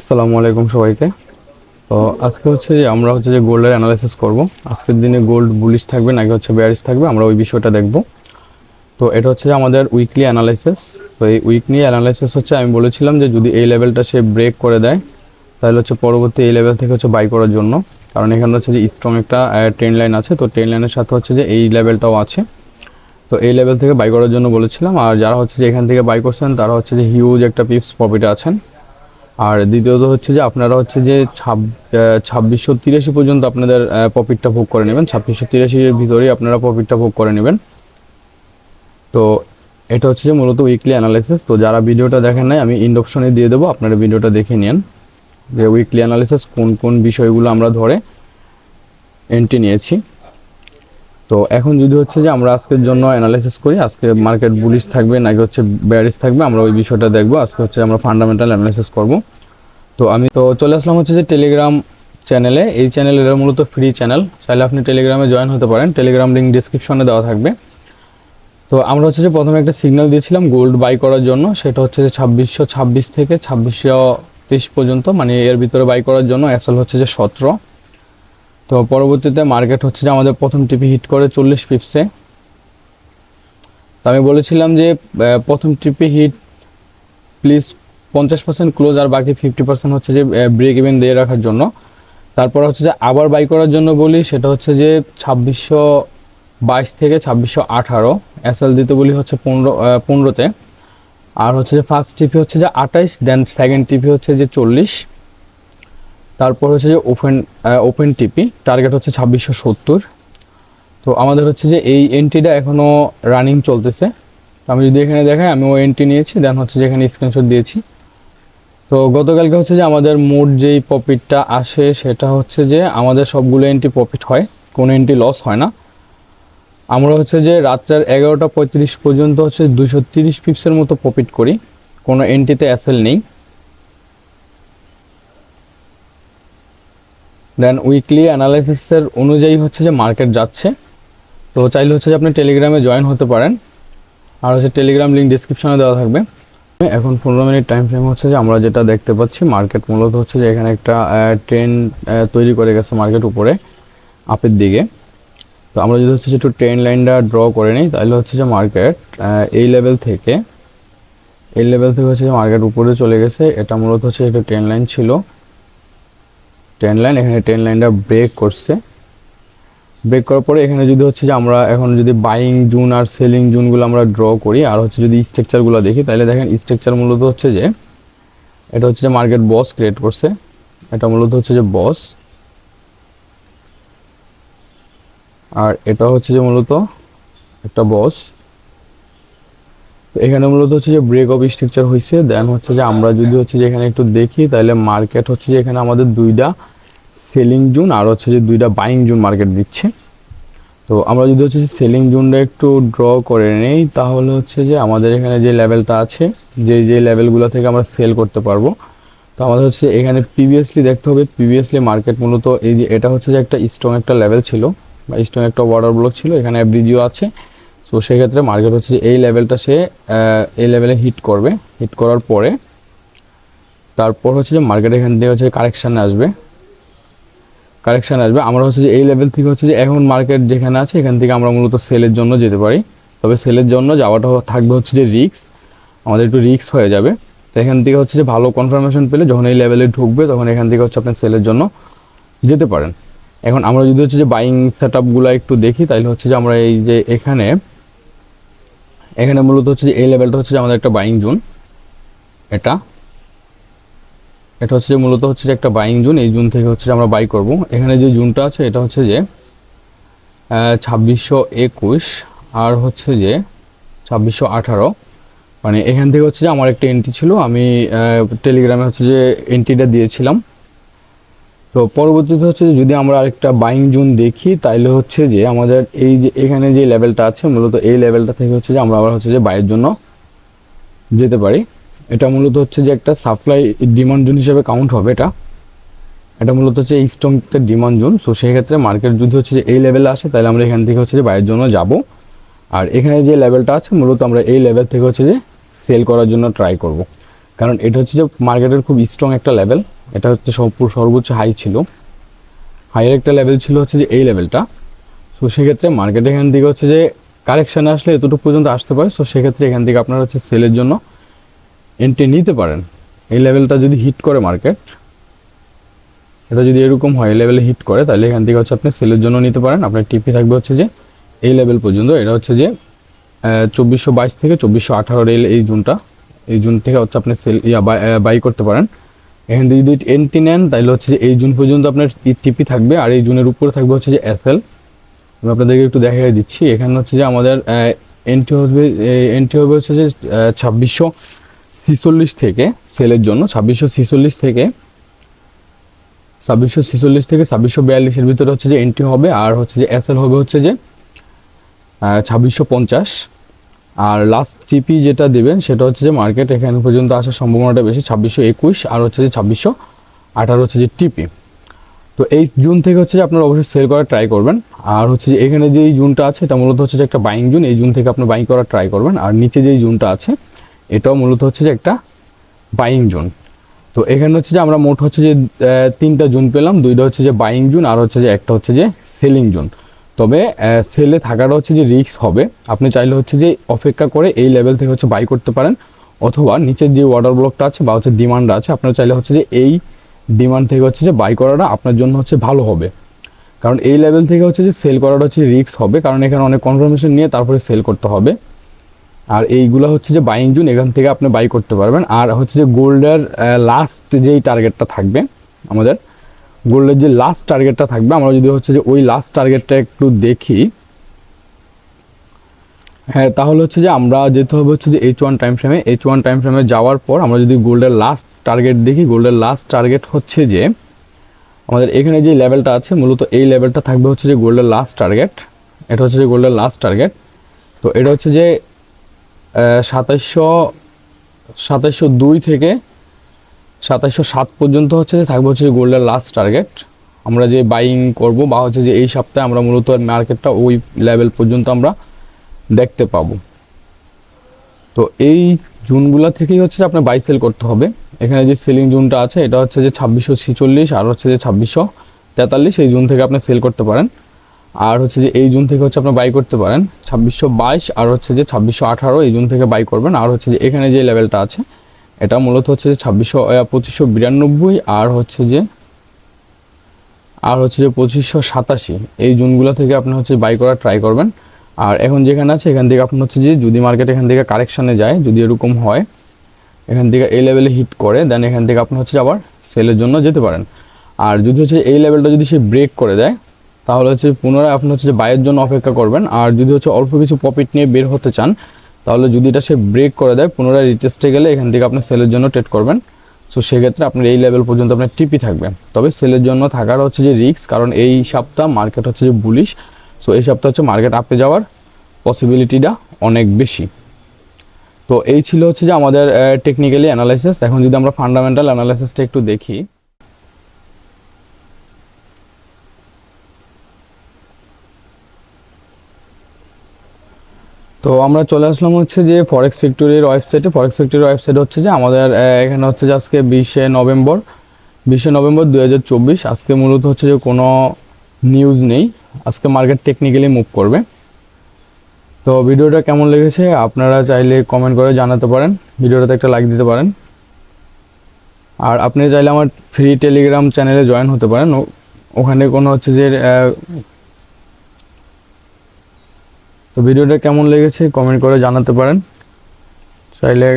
আসসালামু আলাইকুম সবাইকে। তো আজকে হচ্ছে যে আমরা হচ্ছে যে গোল্ডের অ্যানালাইসিস করব। আজকের দিনে গোল্ড বুলিশ থাকবে নাকি হচ্ছে বেয়ারিশ থাকবে আমরা ওই বিষয়টা দেখব। তো এটা হচ্ছে যে আমাদের উইকলি অ্যানালাইসিস তো এই উইকলি অ্যানালাইসিস হচ্ছে আমি বলেছিলাম যে যদি এই লেভেলটা সে ব্রেক করে দেয়, তাহলে হচ্ছে পরবর্তী এই লেভেল থেকে হচ্ছে বাই করার জন্য। কারণ এখানে হচ্ছে যে স্ট্রং একটা ট্রেন লাইন আছে। তো ট্রেন লাইনের সাথে হচ্ছে যে এই লেভেলটাও আছে। তো এই লেভেল থেকে বাই করার জন্য বলেছিলাম। আর যারা হচ্ছে যে এখান থেকে বাই করছেন, তারা হচ্ছে যে হিউজ একটা পিপস প্রফিটে আছেন। আর দ্বিতীয়ত হচ্ছে যে আপনারা হচ্ছে যে ছাব্বিশশো তিরাশি পর্যন্ত আপনাদের প্রফিটটা ভোগ করে নেবেন। ছাব্বিশশো তিরাশির ভিতরেই আপনারা প্রফিটটা ভোগ করে নেবেন। তো এটা হচ্ছে যে মূলত উইকলি অ্যানালাইসিস তো যারা ভিডিওটা দেখেন নাই, আমি ইন্ড অপশনে দিয়ে দেবো। আপনারা ভিডিওটা দেখে নিন যে উইকলি অ্যানালিসিস কোন কোন বিষয়গুলো আমরা ধরে এন্ট্রি নিয়েছি। তো এখন যদি হচ্ছে যে আমরা আজকের জন্য অ্যানালাইসিস করি, আজকে মার্কেট বুলিশ থাকবে, নাকি হচ্ছে ব্যারিশ থাকবে, আমরা ওই বিষয়টা দেখব। আজকে হচ্ছে আমরা ফান্ডামেন্টাল অ্যানালাইসিস করব। তো আমি তো চলে আসলাম হচ্ছে যে টেলিগ্রাম চ্যানেলে এই চ্যানেল এটা মূলত ফ্রি চ্যানেল চাইলে আপনি টেলিগ্রামে জয়েন হতে পারেন। টেলিগ্রাম লিঙ্ক ডিসক্রিপশনে দেওয়া থাকবে। তো আমরা হচ্ছে যে প্রথমে একটা সিগন্যাল দিয়েছিলাম গোল্ড বাই করার জন্য। সেটা হচ্ছে যে ছাব্বিশশো ছাব্বিশ থেকে ছাব্বিশশো তেইশ পর্যন্ত মানে এর ভিতরে বাই করার জন্য অ্যাসেল হচ্ছে যে সতেরো। তো পরবর্তীতে মার্কেট হচ্ছে যে আমাদের প্রথম টিপি হিট করে চল্লিশ পিপসে। তো আমি বলেছিলাম যে প্রথম টিপি হিট প্লিজ পঞ্চাশ পার্সেন্ট ক্লোজ আর বাকি ফিফটি পার্সেন্ট হচ্ছে যে ব্রেক ইভেন দিয়ে রাখার জন্য। তারপর হচ্ছে যে আবার বাই করার জন্য বলি, সেটা হচ্ছে যে ছাব্বিশশো বাইশ থেকে ছাব্বিশশো আঠারো এসএল দিতে বলি হচ্ছে পনেরো পনেরোতে। আর হচ্ছে যে ফার্স্ট টিপি হচ্ছে যে আঠাইশ দেন সেকেন্ড টিপি হচ্ছে যে চল্লিশ। তারপর হচ্ছে যে ওপেন ওপেন টিপি টার্গেট হচ্ছে ছাব্বিশশো সত্তর। তো আমাদের হচ্ছে যে এই এন্ট্রিটা এখনও রানিং চলতেছে। আমি যদি এখানে দেখাই, আমি ওই এন্ট্রি নিয়েছি দেন হচ্ছে যে এখানে স্ক্রিনশট দিয়েছি। তো গতকালকে হচ্ছে যে আমাদের মোট যেই প্রফিটটা আসে, সেটা হচ্ছে যে আমাদের সবগুলো এন্ট্রি প্রফিট হয়, কোনো এন্ট্রি লস হয় না। আমরা হচ্ছে যে রাত্রের এগারোটা পঁয়ত্রিশ পর্যন্ত হচ্ছে দুশো তিরিশ পিপসের মতো প্রফিট করি, কোনো এন্ট্রিতে অ্যাসেল নেই। দেন উইকলি অ্যানালাইসিসের অনুযায়ী হচ্ছে যে মার্কেট যাচ্ছে। তো চাইলে হচ্ছে যে আপনি টেলিগ্রামে জয়েন হতে পারেন। আর হচ্ছে টেলিগ্রাম লিঙ্ক ডিসক্রিপশনে দেওয়া থাকবে। এখন পনেরো মিনিট টাইম ফ্রেম হচ্ছে যে আমরা যেটা দেখতে পাচ্ছি মার্কেট মূলত হচ্ছে যে এখানে একটা ট্রেন তৈরি করে গেছে মার্কেট উপরে আপের দিকে। তো আমরা যদি হচ্ছে যে একটু ট্রেন লাইনটা ড্র করে নিই, তাহলে হচ্ছে যে মার্কেট এই লেভেল থেকে, এই লেভেল থেকে হচ্ছে যে মার্কেট উপরে চলে গেছে। এটা মূলত হচ্ছে একটা ট্রেন লাইন ছিল। ট্রেন লাইন এখানে ট্রেন লাইনটা ব্রেক করছে। ব্রেক করার পরে এখানে যদি হচ্ছে যে আমরা এখন যদি বাইং জুন আর সেলিং জুনগুলো আমরা ড্র করি, আর হচ্ছে যদি স্ট্রাকচারগুলো দেখি, তাহলে দেখেন স্ট্রাকচার মূলত হচ্ছে যে, এটা হচ্ছে যে মার্কেট বস ক্রিয়েট করছে। এটা মূলত হচ্ছে যে বস আর এটা হচ্ছে যে মূলত একটা বস এখানে মূলত হচ্ছে যে ব্রেক অফ স্ট্রাকচার হয়েছে দেন হচ্ছে যে আমরা যদি হচ্ছে যে এখানে একটু দেখি, তাহলে মার্কেট হচ্ছে যে এখানে আমাদের দুইটা সেলিং জোন আর হচ্ছে যে দুইটা বাইং জোন মার্কেট দিচ্ছে। তো আমরা যদি হচ্ছে যে সেলিং জোনটা একটু ড্র করে নেই, তাহলে হচ্ছে যে আমাদের এখানে যে লেভেলটা আছে, যে যে লেভেলগুলো থেকে আমরা সেল করতে পারব। তো আমাদের হচ্ছে এখানে প্রিভিয়াসলি দেখতে হবে প্রিভিয়াসলি মার্কেট মূলত এই যে এটা হচ্ছে যে একটা স্ট্রং একটা লেভেল ছিল, বা স্ট্রং একটা ওয়াটার ব্লক ছিল, এখানে এফডিজিও আছে। সো সেক্ষেত্রে মার্কেট হচ্ছে এই লেভেলটা সে এই লেভেলে হিট করবে। হিট করার পরে তারপর হচ্ছে যে মার্কেট এখান থেকে হচ্ছে কারেকশান আসবে। কারেকশান আসবে। আমরা হচ্ছে যে এই লেভেল থেকে হচ্ছে যে এখন মার্কেট যেখানে আছে, এখান থেকে আমরা মূলত সেলের জন্য যেতে পারি। তবে সেলের জন্য যাওয়াটা থাকবে হচ্ছে যে রিক্স আমাদের একটু রিক্স হয়ে যাবে। তো এখান থেকে হচ্ছে যে ভালো কনফার্মেশন পেলে যখন এই লেভেলে ঢুকবে, তখন এখান থেকে হচ্ছে আপনি সেলের জন্য যেতে পারেন। এখন আমরা যদি হচ্ছে যে বাইং সেট আপগুলো একটু দেখি, তাহলে হচ্ছে যে আমরা এই যে এখানে এখানে মূলত হচ্ছে যে এই লেভেলটা হচ্ছে আমাদের একটা বাইং জোন এটা। এটা হচ্ছে যে মূলত হচ্ছে যে একটা বাইং জোন এই জুন থেকে হচ্ছে আমরা বাই করব। এখানে যে জুনটা আছে, এটা হচ্ছে যে ছাব্বিশশো একুশ আর হচ্ছে যে ছাব্বিশশো আঠারো। মানে এখান থেকে হচ্ছে যে আমার একটা এন্ট্রি ছিল, আমি টেলিগ্রামে হচ্ছে যে এন্ট্রিটা দিয়েছিলাম। তো পরবর্তীতে হচ্ছে যদি আমরা আরেকটা বাইং জোন দেখি, তাইলে হচ্ছে যে আমাদের এই যে এখানে যে লেভেলটা আছে, মূলত এই লেভেলটা থেকে হচ্ছে যে আমরা আবার হচ্ছে যে বাইয়ের জন্য যেতে পারি। এটা মূলত হচ্ছে যে একটা সাপ্লাই ডিমান্ড জোন হিসেবে কাউন্ট হবে এটা। এটা মূলত হচ্ছে এই স্ট্রং একটা ডিমান্ড জোন সো সেক্ষেত্রে মার্কেট যদি হচ্ছে যে এই লেভেলে আসে তাহলে আমরা এখান থেকে হচ্ছে যে বাইয়ের জন্য যাব। আর এখানে যে লেভেলটা আছে, মূলত আমরা এই লেভেল থেকে হচ্ছে যে সেল করার জন্য ট্রাই করব। কারণ এটা হচ্ছে যে মার্কেটের খুব স্ট্রং একটা লেভেল এটা হচ্ছে সর্বোচ্চ হাই ছিল। হাইয়ের একটা লেভেল ছিল হচ্ছে যে এই লেভেলটা সো সেক্ষেত্রে মার্কেট এখান থেকে হচ্ছে যে কারেকশানে আসলে এতটুকু পর্যন্ত আসতে পারে। সো সেক্ষেত্রে এখান থেকে আপনারা হচ্ছে সেলের জন্য এন্ট্রি নিতে পারেন। এই লেভেলটা যদি হিট করে মার্কেট এটা যদি এরকম হয়, এই লেভেলে হিট করে, তাহলে এখান থেকে হচ্ছে আপনি সেলের জন্য নিতে পারেন। আপনার টিপি থাকবে হচ্ছে যে এই লেভেল পর্যন্ত। এটা হচ্ছে যে চব্বিশশো বাইশ থেকে চব্বিশশো আঠারো এই জুনটা, এই জুন থেকে হচ্ছে আপনি সেল ইয়া বাই করতে পারেন। এখান যদি এন্ট্রি নেন তাহলে হচ্ছে যে এই জুন পর্যন্ত আপনার টিপি থাকবে, আর এই জুনের উপরে থাকবে হচ্ছে যে এসএল আমি আপনাদেরকে একটু দেখাই দিচ্ছি। এখানে হচ্ছে যে আমাদের এন্ট্রি হবে এন্ট্রি হবে হচ্ছে যে ছাব্বিশশো ছিচল্লিশ থেকে সেলের জন্য। ছাব্বিশশো ছিচল্লিশ থেকে, ছাব্বিশশো ছিচল্লিশ থেকে ছাব্বিশশো বিয়াল্লিশের ভিতরে হচ্ছে যে এন্ট্রি হবে, আর হচ্ছে যে এসএল হবে হচ্ছে যে ছাব্বিশশো পঞ্চাশ। আর লাস্ট টিপি যেটা দেবেন সেটা হচ্ছে যে মার্কেট এখানে পর্যন্ত আসার সম্ভাবনাটা বেশি ছাব্বিশশো একুশ আর হচ্ছে যে ছাব্বিশশো আঠারো হচ্ছে যে টিপি তো এই জুন থেকে হচ্ছে যে আপনারা অবশ্যই সেল করার ট্রাই করবেন আর হচ্ছে যে এখানে যে জুনটা আছে এটা মূলত হচ্ছে যে একটা বাইং জুন এই জুন থেকে আপনি বাইং করার ট্রাই করবেন আর নিচে যে জুনটা আছে এটাও মূলত হচ্ছে যে একটা বাইং জুন তো এখানে হচ্ছে যে আমরা মোট হচ্ছে যে তিনটা জুন পেলাম দুইটা হচ্ছে যে বাইং জুন আর হচ্ছে যে একটা হচ্ছে যে সেলিং জুন তবে সেলে থাকাটা হচ্ছে যে রিস্ক হবে। আপনি চাইলে হচ্ছে যে অপেক্ষা করে এই লেভেল থেকে হচ্ছে বাই করতে পারেন। অথবা নিচের যে ওয়াটার ব্লকটা আছে বা হচ্ছে ডিমান্ড আছে, আপনার চাইলে হচ্ছে যে এই ডিমান্ড থেকে হচ্ছে যে বাই করাটা আপনার জন্য হচ্ছে ভালো হবে। কারণ এই লেভেল থেকে হচ্ছে যে সেল করাটা হচ্ছে রিস্ক হবে, কারণ এখানে অনেক কনফার্মেশন নিয়ে তারপরে সেল করতে হবে। আর এইগুলো হচ্ছে যে বাইং জুন এখান থেকে আপনি বাই করতে পারবেন। আর হচ্ছে যে গোল্ডের লাস্ট যেই টার্গেটটা থাকবে আমাদের গোল্ডের যে লাস্ট টার্গেটটা থাকবে, আমরা যদি হচ্ছে যে ওই লাস্ট টার্গেটটা একটু দেখি হ্যাঁ তাহলে হচ্ছে যে আমরা যেতে হবে হচ্ছে যে এইচ ওয়ান টাইম ফ্রেমে এইচ ওয়ান টাইম ফ্রেমে যাওয়ার পর আমরা যদি গোল্ডের লাস্ট টার্গেট দেখি গোল্ডের লাস্ট টার্গেট হচ্ছে যে আমাদের এখানে যে লেভেলটা আছে, মূলত এই লেভেলটা থাকবে হচ্ছে যে গোল্ডের লাস্ট টার্গেট এটা হচ্ছে যে গোল্ডের লাস্ট টার্গেট তো এটা হচ্ছে যে সাতাইশশো সাতাইশশো দুই থেকে সাতাইশশো সাত পর্যন্ত হচ্ছে যে থাকবে হচ্ছে গোল্ডের লাস্ট টার্গেট আমরা যে বাইং করব বা হচ্ছে যে এই সপ্তাহে আমরা মূলত মার্কেটটা ওই লেভেল পর্যন্ত আমরা দেখতে পাবো। তো এই জুনগুলো থেকেই হচ্ছে আপনার বাই সেল করতে হবে। এখানে যে সেলিং জুনটা আছে, এটা হচ্ছে যে ছাব্বিশশো ছিচল্লিশ আর হচ্ছে যে ছাব্বিশশো তেতাল্লিশ, এই জুন থেকে আপনি সেল করতে পারেন। আর হচ্ছে যে এই জুন থেকে হচ্ছে আপনি বাই করতে পারেন, ছাব্বিশশো বাইশ আর হচ্ছে যে ছাব্বিশশো আঠারো, এই জুন থেকে বাই করবেন। আর হচ্ছে যে এখানে যে লেভেলটা আছে এটা মূলত হচ্ছে যে ছাব্বিশশো পঁচিশশো বিরানব্বই, আর হচ্ছে যে, আর হচ্ছে যে পঁচিশশো সাতাশি। এই জুনগুলো থেকে আপনি হচ্ছে বাই করার ট্রাই করবেন। আর এখন যেখানে আছে, এখান থেকে আপনি হচ্ছে যে যদি মার্কেট এখান থেকে কারেকশানে যায়, যদি এরকম হয়, এখান থেকে এই লেভেলে হিট করে দেন এখান থেকে আপনি হচ্ছে আবার সেলের জন্য যেতে পারেন। আর যদি হচ্ছে এই লেভেলটা যদি সে ব্রেক করে দেয়, তাহলে হচ্ছে পুনরায় আপনি হচ্ছে যে বাইয়ের জন্য অপেক্ষা করবেন। আর যদি হচ্ছে অল্প কিছু প্রফিট নিয়ে বের হতে চান তাহলে যদি এটা সে ব্রেক করে দেয়, পুনরায় রিটেস্টে গেলে এখান থেকে আপনি সেলের জন্য ট্রেড করবেন। সো সেক্ষেত্রে আপনার এই লেভেল পর্যন্ত আপনার টিপি থাকবে। তবে সেলের জন্য থাকার হচ্ছে যে রিস্ক কারণ এই সপ্তাহ মার্কেট হচ্ছে যে বুলিশ সো এই সপ্তাহ হচ্ছে মার্কেট আপে যাওয়ার পসিবিলিটিটা অনেক বেশি। তো এই ছিল হচ্ছে যে আমাদের টেকনিক্যালি অ্যানালাইসিস এখন যদি আমরা ফান্ডামেন্টাল অ্যানালাইসিসটা একটু দেখি তো আমরা চলে আসলাম হচ্ছে যে ফরেক্স ফ্যাক্টরির ওয়েবসাইটে ফরেক্স ফ্যাক্টরির ওয়েবসাইট হচ্ছে যে আমাদের এখানে হচ্ছে যে আজকে বিশে নভেম্বর বিশে নভেম্বর দু হাজার চব্বিশ। আজকে মূলত হচ্ছে যে কোনো নিউজ নেই। আজকে মার্কেট টেকনিক্যালি মুভ করবে। তো ভিডিওটা কেমন লেগেছে আপনারা চাইলে কমেন্ট করে জানাতে পারেন। ভিডিওটাতে একটা লাইক দিতে পারেন। আর আপনি চাইলে আমার ফ্রি টেলিগ্রাম চ্যানেলে জয়েন হতে পারেন। ওখানে কোনো হচ্ছে যে তো ভিডিওটা কেমন লেগেছে কমেন্ট করে জানাতে পারেন। চাইলে